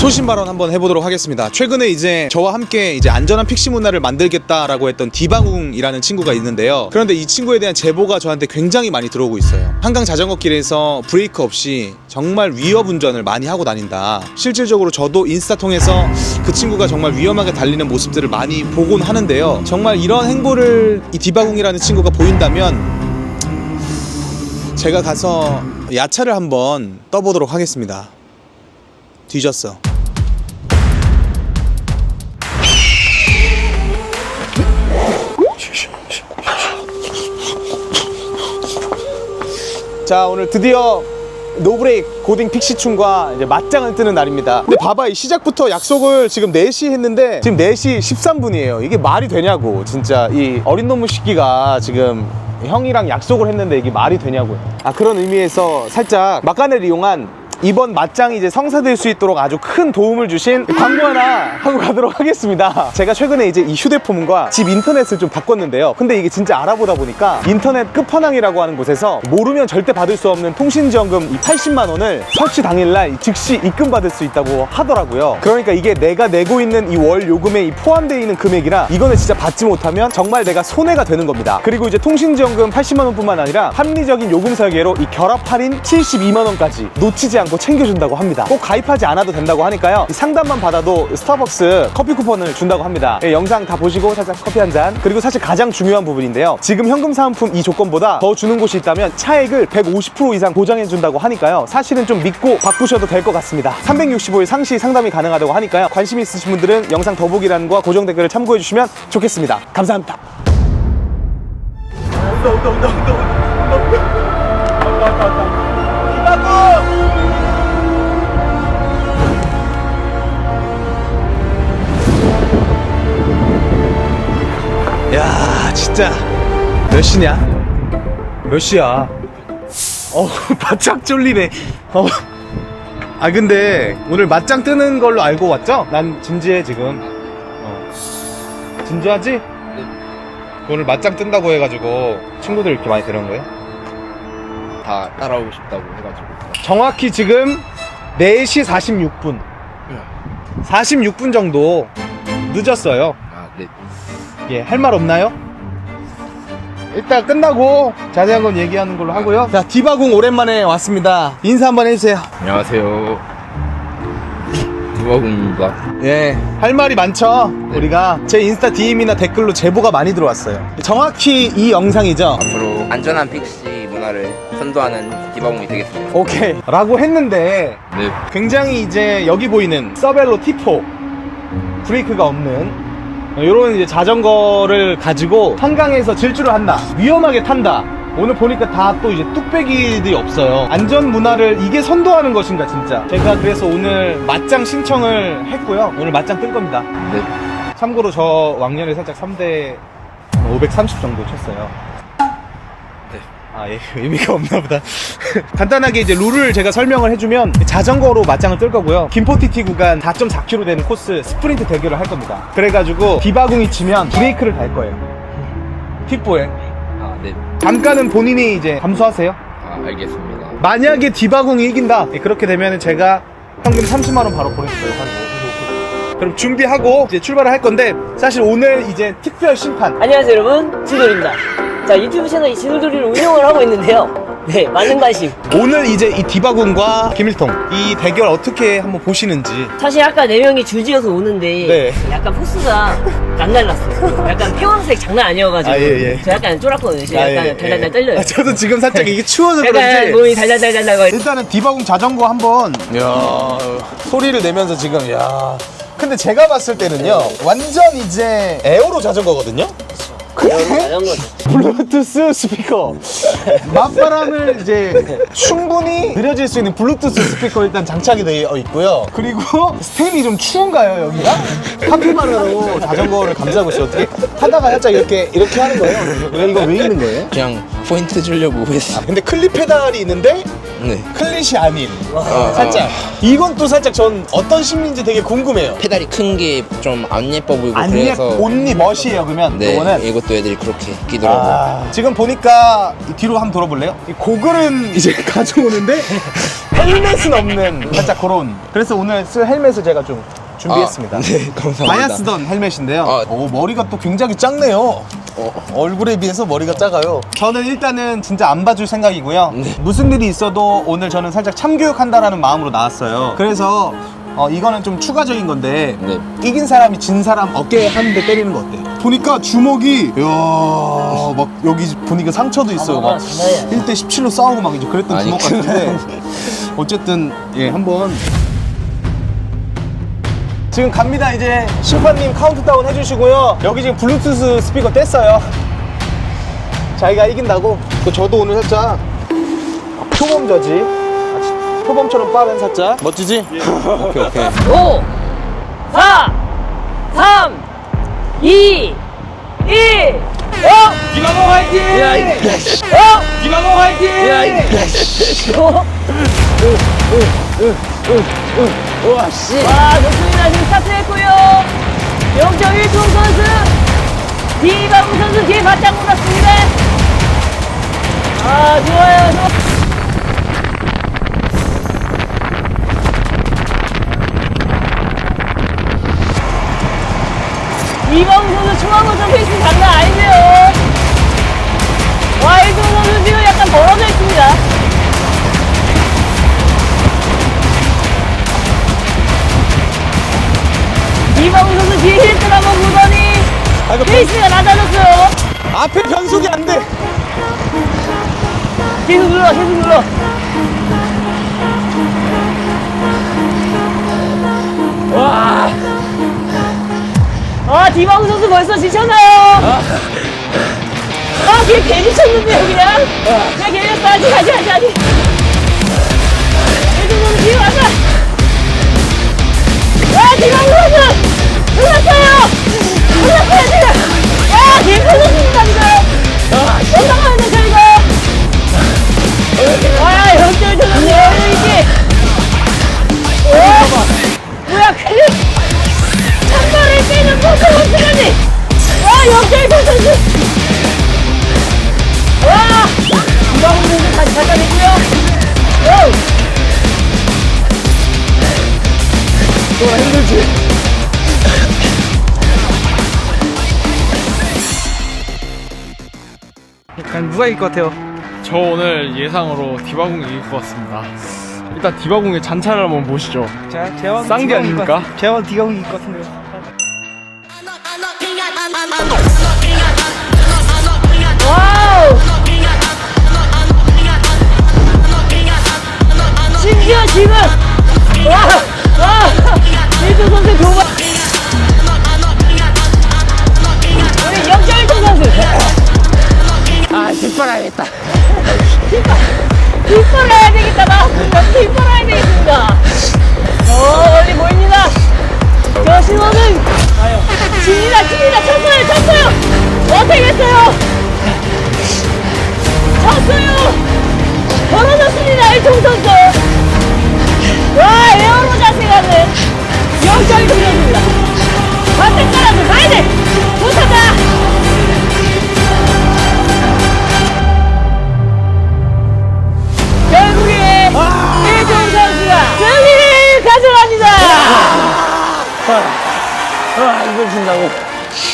소신 발언 한번 해보도록 하겠습니다. 최근에 이제 저와 함께 이제 안전한 픽시 문화를 만들겠다라고 했던 디방웅이라는 친구가 있는데요. 그런데 이 친구에 대한 제보가 저한테 굉장히 많이 들어오고 있어요. 한강 자전거 길에서 브레이크 없이 정말 위협 운전을 많이 하고 다닌다. 실질적으로 저도 인스타 통해서 그 친구가 정말 위험하게 달리는 모습들을 많이 보곤 하는데요. 정말 이런 행보를 이 디방웅이라는 친구가 보인다면 제가 가서 야차를 한번 떠보도록 하겠습니다. 뒤졌어. 자 오늘 드디어 노브레이크 고딩 픽시충과 이제 맞짱을 뜨는 날입니다. 근데 봐봐 이 시작부터 약속을 지금 4시 했는데 지금 4시 13분이에요. 이게 말이 되냐고. 진짜 이 어린 놈의 시기가 지금 형이랑 약속을 했는데 이게 말이 되냐고요. 아 그런 의미에서 살짝 막간을 이용한 이번 맞짱이 이제 성사될 수 있도록 아주 큰 도움을 주신 광고 하나 하고 가도록 하겠습니다. 제가 최근에 이제 이 휴대폰과 집 인터넷을 좀 바꿨는데요. 근데 이게 진짜 알아보다 보니까 인터넷 끝판왕이라고 하는 곳에서 모르면 절대 받을 수 없는 통신지원금 이 80만 원을 설치 당일날 즉시 입금받을 수 있다고 하더라고요. 그러니까 이게 내가 내고 있는 이 월 요금에 이 포함되어 있는 금액이라 이거는 진짜 받지 못하면 정말 내가 손해가 되는 겁니다. 그리고 이제 통신지원금 80만 원뿐만 아니라 합리적인 요금 설계로 이 결합 할인 72만 원까지 놓치지 않고 챙겨준다고 합니다. 꼭 가입하지 않아도 된다고 하니까요. 이 상담만 받아도 스타벅스 커피 쿠폰을 준다고 합니다. 예, 영상 다 보시고 살짝 커피 한 잔. 그리고 사실 가장 중요한 부분인데요. 지금 현금 사은품 이 조건보다 더 주는 곳이 있다면 차액을 150% 이상 보장해 준다고 하니까요. 사실은 좀 믿고 바꾸셔도 될 것 같습니다. 365일 상시 상담이 가능하다고 하니까요. 관심 있으신 분들은 영상 더보기란과 고정 댓글을 참고해 주시면 좋겠습니다. 감사합니다. 온다 온다 온다 온다 진짜 몇 시냐? 몇 시야? 어 바짝 쫄리네 어. 아 근데 오늘 맞짱 뜨는 걸로 알고 왔죠? 난 진지해 지금 어. 진지하지? 오늘 맞짱 뜬다고 해가지고 친구들 이렇게 많이 데려온 거예요? 다 따라오고 싶다고 해가지고 정확히 지금 4시 46분 46분 정도 늦었어요 아네 예, 할 말 없나요? 일단 끝나고 자세한 건 얘기하는 걸로 하고요. 자, 디바궁 오랜만에 왔습니다. 인사 한번 해주세요. 안녕하세요 두바군입니다 예, 할 말이 많죠? 우리가 제 인스타 DM이나 댓글로 제보가 많이 들어왔어요. 정확히 이 영상이죠? 앞으로 안전한 픽시 문화를 선도하는 디바공이 되겠습니다 오케이. 라고 했는데 네 굉장히 이제 여기 보이는 서벨로 T4 브레이크가 없는 이런 이제 자전거를 가지고 한강에서 질주를 한다. 위험하게 탄다. 오늘 보니까 다 또 이제 뚝배기들이 없어요. 안전 문화를 이게 선도하는 것인가 진짜. 제가 그래서 오늘 맞짱 신청을 했고요. 오늘 맞짱 뜰 겁니다. 네. 참고로 저 왕년에 살짝 3대 530 정도 쳤어요. 네. 아, 예, 의미가 없나 보다. 간단하게 이제 룰을 제가 설명을 해주면 자전거로 맞짱을 뜰 거고요. 김포티티 구간 4.4km 되는 코스 스프린트 대결을 할 겁니다. 그래가지고 비바궁이 치면 브레이크를 달 거예요. 킥보에. 아 네 잠깐은 본인이 이제 감수하세요. 아, 알겠습니다 만약에 디바궁이 이긴다. 예, 그렇게 되면 제가 현금 30만원 바로 보냈어요. 그럼 준비하고 이제 출발을 할 건데 사실 오늘 이제 특별 심판 안녕하세요 여러분 진돌입니다 자 유튜브 채널 진돌이를 운영을 하고 있는데요. 네 많은 관심. 오늘 이제 이 디바군과 김일통 이 대결 어떻게 한번 보시는지. 사실 아까 네 명이 줄지어서 오는데 네. 약간 포스가 남달랐어요. 약간 피원색 장난 아니어가지고. 아, 예, 예. 저 약간 쫄았거든요. 지금 아, 약간 예, 달달달 예. 떨려요. 아, 저도 지금 살짝 이게 추워서 약간 그런지. 몸이 달달달달 거려 일단은 디바군 자전거 한번. 야 소리를 내면서 지금 야. 근데 제가 봤을 때는요 완전 이제 에어로 자전거거든요 자전거 블루투스 스피커. 맞바람을 이제 충분히 느려질 수 있는 블루투스 스피커 일단 장착이 되어 있고요. 그리고 스텝이 좀 추운가요 여기가? 카피바라로 자전거를 감지하고 있어요. 어떻게 타다가 살짝 이렇게 이렇게 하는 거예요? 왜 이거 왜 있는 거예요? 그냥 포인트 주려고 했어 근데 클립 페달이 있는데 네. 클릿이 아닌 어, 살짝. 이건 또 살짝 전 어떤 심리인지 되게 궁금해요. 페달이 큰 게 좀 안 예뻐 보이고 안 그래서 예, 온리 멋이에요 그러면? 네 요거는? 이것도 애들이 그렇게 끼더라고요. 아, 지금 보니까 이 뒤로 한번 돌아볼래요? 이 고글은 이제 가져오는데 헬멧은 없는 살짝 그런. 그래서 오늘 쓸 헬멧을 제가 좀 준비했습니다 아, 네 감사합니다. 바야 쓰던 헬멧인데요 아. 오, 머리가 또 굉장히 작네요 어, 얼굴에 비해서 머리가 작아요 저는 일단은 진짜 안 봐줄 생각이고요 네. 무슨 일이 있어도 오늘 저는 살짝 참교육한다라는 마음으로 나왔어요 그래서 어, 이거는 좀 추가적인 건데 네. 이긴 사람이 진 사람 어깨에 한 대 때리는 거 어때요? 보니까 주먹이 이야 막 여기 보니까 상처도 있어요 아, 막 장난이야. 1대 17로 싸우고 막 이제 그랬던 아니, 주먹 같은데 어쨌든 예 한번 지금 갑니다. 이제 심판님 카운트다운 해주시고요. 여기 지금 블루투스 스피커 뗐어요. 자기가 이긴다고? 그 저도 오늘 살짝 표범저지. 아, 표범처럼 빠른 살짝. 멋지지? 오케이 오케이. 5, 4, 3, 2, 1, 0! 기마모 화이팅! 야, 이- 어? 기마모 화이팅! 야, 이- 어? 우와 씨 와, 좋습니다. 지금 스타트했고요. 0.1초 선수, 이방우 선수 뒤에 바짝 몰았습니다. 아, 좋아요. 좋아. 이방우 선수 중앙고점 페이스 장난 아니네요. 이방우 선수 뒤에 힐을 한번 보더니 아, 이거 페이스가 낮아졌어요. 앞에 변속이 안 돼 계속 눌러, 계속 눌러. 와. 아, 디바우 선수 벌써 지쳤나요? 아, 걔 괜히 쳤는데요, 그냥? 그냥 괜히 아직, 아직, 아직, 아직. 얘도 너무 뒤에 와서. 아, 디바우 선수! 흘렀어요! 흘렀어요, 지금! 아, 걔 터졌습니다, 지금! 아, 저 약간 누가 이길 것 같아요? 저 오늘 예상으로 디바궁이 이길 것 같습니다. 일단 디바궁의 잔차를 한번 보시죠. 자, 재원 쌍디 아닙니까? 재원 디가운 이길 것 같은데요. 와우! 심지어 지금 와! 와! 일두 선수 교관 뒷바라야겠다. 뒷발해야 되겠다 나 뒷발해야 되겠습니다 어 멀리 보입니다 저 신호는 집니다 집니다 쳤어요 쳤어요 어떻게 했어요 쳤어요 벌어졌습니다 일통 선수 와 에어로 자세가는 영점이 돌렸습니다 반대 깔아서 가야 돼 못한다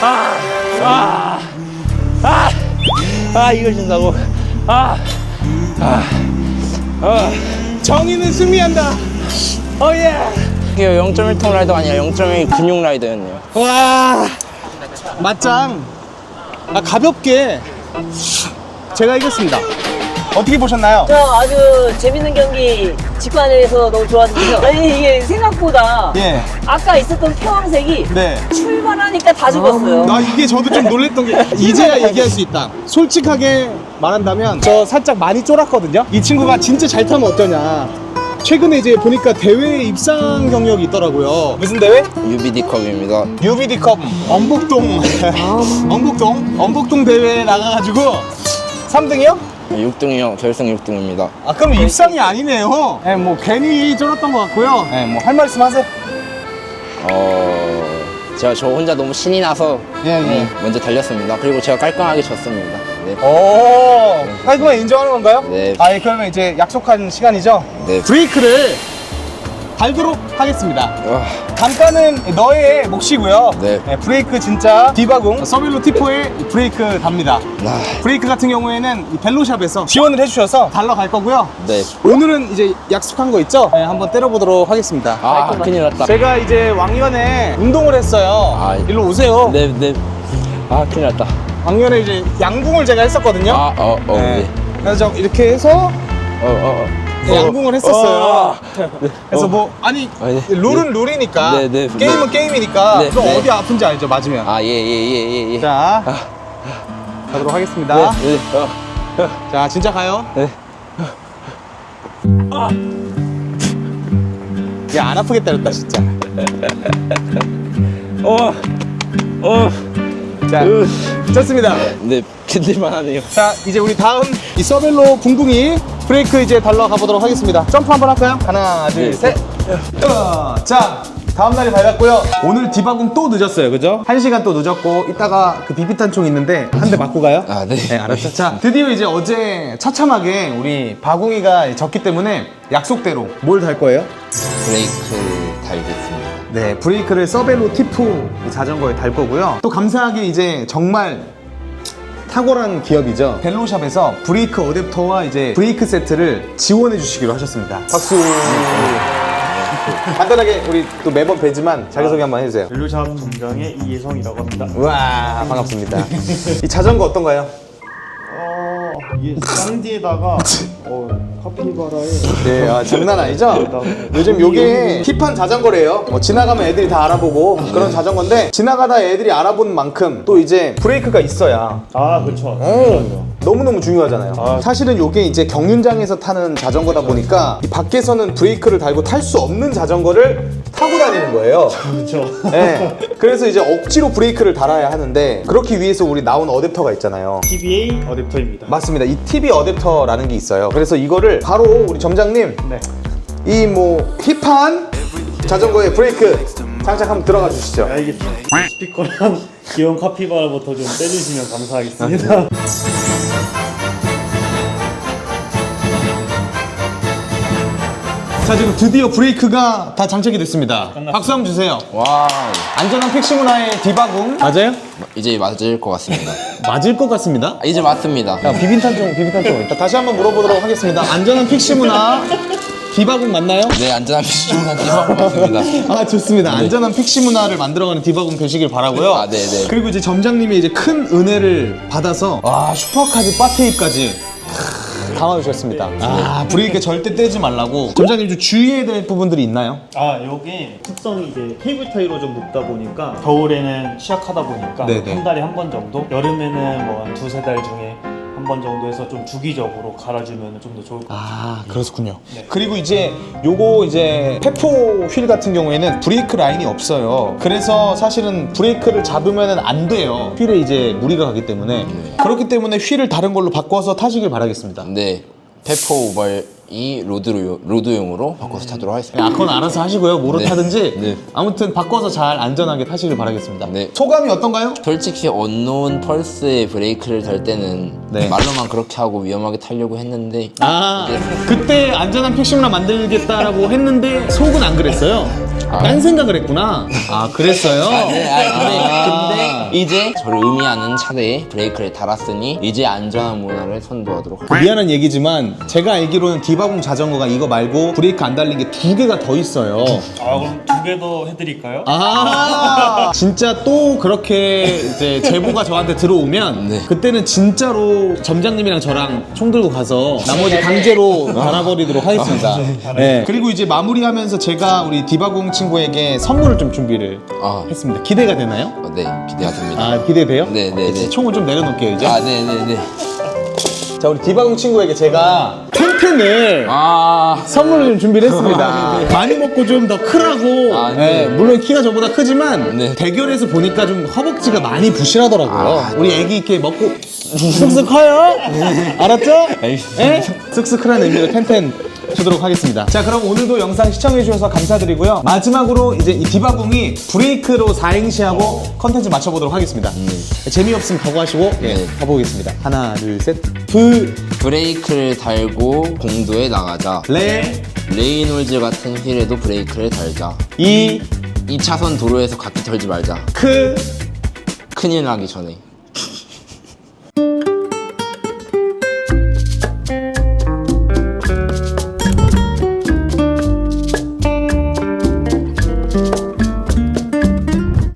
아, 아, 아, 아, 이걸 준다고. 아, 정의는 승리한다. 어 예. 이게 0.1톤 라이더가 아니라 0.1 근육 라이더였네요. 와 맞짱. 아 가볍게. 제가 이겼습니다 어떻게 보셨나요? 저 아주 재밌는 경기 직관해서 너무 좋았는데요. 아니 이게 생각보다 예, 아까 있었던 평색이 네. 출발하니까 다 죽었어요. 아 이게 저도 좀 놀랬던 게 이제야 얘기할 수 있다. 솔직하게 말한다면 저 살짝 많이 쫄았거든요. 이 친구가 진짜 잘 타면 어떠냐. 최근에 이제 보니까 대회에 입상 경력이 있더라고요. 무슨 대회? UBD 컵입니다. UBD컵 엄복동 엄복동 엄복동 대회 에 나가가지고 3등이요? 6등이요. 결승 6등입니다. 아 그럼 입상이 아니네요. 네, 뭐 괜히 쫄았던 것 같고요. 네, 뭐 할 말씀 하세요. 어, 제가 저 혼자 너무 신이 나서 예, 예. 네, 먼저 달렸습니다. 그리고 제가 깔끔하게 졌습니다. 네. 오, 깔끔하게 인정하는 건가요? 네. 아, 예, 그러면 이제 약속한 시간이죠? 네. 브레이크를 달도록 하겠습니다. 와, 단가는 너의 몫이고요. 네. 브레이크 진짜 디바궁 서빌로 T4에 브레이크 답니다. 아, 브레이크 같은 경우에는 이 벨로샵에서 지원을 해주셔서 달러 갈 거고요. 네. 오늘은 이제 약속한 거 있죠? 네, 한번 때려보도록 하겠습니다. 아, 큰일 났다. 제가 이제 왕년에 운동을 했어요. 아, 일로 오세요. 네, 네. 아, 큰일 났다. 왕년에 이제 양궁을 제가 했었거든요. 아, 어, 어, 네. 네. 그래서 저 이렇게 해서 어, 어, 어. 네, 양궁을 했었어요. 어. 그래서 뭐 아니 아, 네. 룰은 룰이니까 네, 네. 게임은 게임이니까 네, 그럼 네. 어디 아픈지 알죠 맞으면. 아, 예, 예, 예, 예, 예. 자 가도록 하겠습니다. 네, 네. 어. 자 진짜 가요. 네. 야안 아프게 때렸다 진짜. 어, 어. 자 좋습니다. 네, 견딜만 하네요. 자 이제 우리 다음 이 서벨로 붕붕이 브레이크 이제 달러 가보도록 하겠습니다. 점프 한번 할까요? 하나 둘 네. 셋. 어, 자 다음 날이 밝았고요. 오늘 디바궁 또 늦었어요, 그죠? 한 시간 또 늦었고 이따가 그 비비탄 총 있는데 한 대 맞고 가요. 아, 네. 네, 알았죠. 자, 드디어 이제 어제 처참하게 우리 바궁이가 졌기 때문에 약속대로 뭘 달 거예요? 브레이크 달겠습니다. 네, 브레이크를 서벨로 티프 이 자전거에 달 거고요. 또 감사하게 이제 정말 탁월한 기업이죠. 벨로샵에서 브레이크 어댑터와 이제 브레이크 세트를 지원해 주시기로 하셨습니다. 박수. 간단하게 우리 또 매번 뵈지만 자기소개 한번 해주세요. 벨루샵 점장의 이예성이라고 합니다. 우와, 반갑습니다. 이 자전거 어떤가요? 어, 이게 쌍디에다가 어, 카피바라에 네, 아, 장난 아니죠? 요즘 요게 힙한 자전거래요. 뭐 지나가면 애들이 다 알아보고 그런 자전거인데 지나가다 애들이 알아보는 만큼 또 이제 브레이크가 있어야 아 그렇죠. 어, 너무너무 중요하잖아요. 사실은 요게 이제 경륜장에서 타는 자전거다 보니까 이 밖에서는 브레이크를 달고 탈 수 없는 자전거를 타고 다니는 거예요. 그렇죠. 네. 그래서 이제 억지로 브레이크를 달아야 하는데 그렇기 위해서 우리 나온 어댑터가 있잖아요. TBA 어댑터입니다. 맞습니다. 이 TV 어댑터라는 게 있어요. 그래서 이거를 바로 우리 점장님 네. 이 뭐 힙한 자전거에 브레이크 장착 한번 들어가 주시죠. 알겠습니다. 스피커랑 귀여운 카피바라부터 좀 빼주시면 감사하겠습니다. 자 지금 드디어 브레이크가 다 장착이 됐습니다. 박수 한번 주세요. 와우. 안전한 픽시 문화의 디바궁 맞아요? 이제 맞을 것 같습니다. 맞을 것 같습니다. 아, 이제 맞습니다. 자, 비빈탄 좀 비빈탄 좀. 다시 한번 물어보도록 하겠습니다. 안전한 픽시 문화 디바궁 맞나요? 네, 안전한 피시중간 디바고 맞습니다. 아 좋습니다. 안전한 픽시 문화를 만들어가는 디바궁 되시길 바라고요. 아, 네, 네. 그리고 이제 점장님이 이제 큰 은혜를 받아서 와 슈퍼카드 바테입까지 담아주셨습니다. 아 브레이크 절대 떼지 말라고. 점장님 좀 주의해야 될 부분들이 있나요? 아 요게 특성이 이제 케이블 타이로 좀 높다 보니까 겨울에는 시약하다 보니까 네네. 한 달에 한 번 정도 여름에는 뭐 한 두세 달 중에 한 번 정도 해서 좀 주기적으로 갈아주면 좀 더 좋을 것 같아요. 아 그렇군요. 그리고 이제 요거 이제 페포 휠 같은 경우에는 브레이크 라인이 없어요. 그래서 사실은 브레이크를 잡으면 안 돼요. 휠에 이제 무리가 가기 때문에 그렇기 때문에 휠을 다른 걸로 바꿔서 타시길 바라겠습니다. 네. 페퍼 오발 이 로드로, 로드용으로 바꿔서 타도록 하겠습니다. 아, 그건 알아서 하시고요. 뭐로 네. 타든지 네. 아무튼 바꿔서 잘 안전하게 타시길 바라겠습니다. 네. 소감이 어떤가요? 솔직히 언노운 펄스에 브레이크를 달 때는 네. 말로만 그렇게 하고 위험하게 타려고 했는데 아 그때 안전한 픽시문화 만들겠다라고 했는데 속은 안 그랬어요. 딴 생각을 했구나. 아 그랬어요? 네, 아, 근데, 아. 근데 이제 저를 의미하는 차대에 브레이크를 달았으니 이제 안전한 문화를 선도하도록 하겠습니다. 미안한 얘기지만 제가 알기로는 디바궁 자전거가 이거 말고 브레이크 안 달린 게 두 개가 더 있어요. 아 그럼 두 개 더 해드릴까요? 아 진짜 또 그렇게 이제 제보가 저한테 들어오면 네. 그때는 진짜로 점장님이랑 저랑 총 들고 가서 나머지 강제로 달아버리도록 하겠습니다. 네. 그리고 이제 마무리하면서 제가 우리 디바궁 친구에게 선물을 좀 준비를 아, 했습니다. 기대가 되나요? 어, 네, 기대가 됩니다. 아 기대돼요? 네, 네, 네. 총을 좀 내려놓을게요 이제. 아, 네, 네, 네. 자 우리 디바공 친구에게 제가 텐텐을 아 선물로 좀 준비를 했습니다. 많이 먹고 좀 더 크라고. 아, 네, 네. 물론 키가 저보다 크지만 네. 대결에서 보니까 좀 허벅지가 많이 부실하더라고요. 아. 우리 애기 이렇게 먹고 쓱쓱 커요. 알았죠? 알겠습니다. 네? 쓱쓱 크라는 의미로 텐텐 주도록 하겠습니다. 자, 그럼 오늘도 영상 시청해주셔서 감사드리고요. 마지막으로 이제 이 디바공이 브레이크로 4행시하고 컨텐츠 맞춰보도록 하겠습니다. 재미없으면 각오하시고, 예, 네. 가보겠습니다. 하나, 둘, 셋. 브, 브레이크를 달고 공도에 나가자 레, 레이놀즈 같은 휠에도 브레이크를 달자 이, 2차선 도로에서 각기 털지 말자 크, 큰일 나기 전에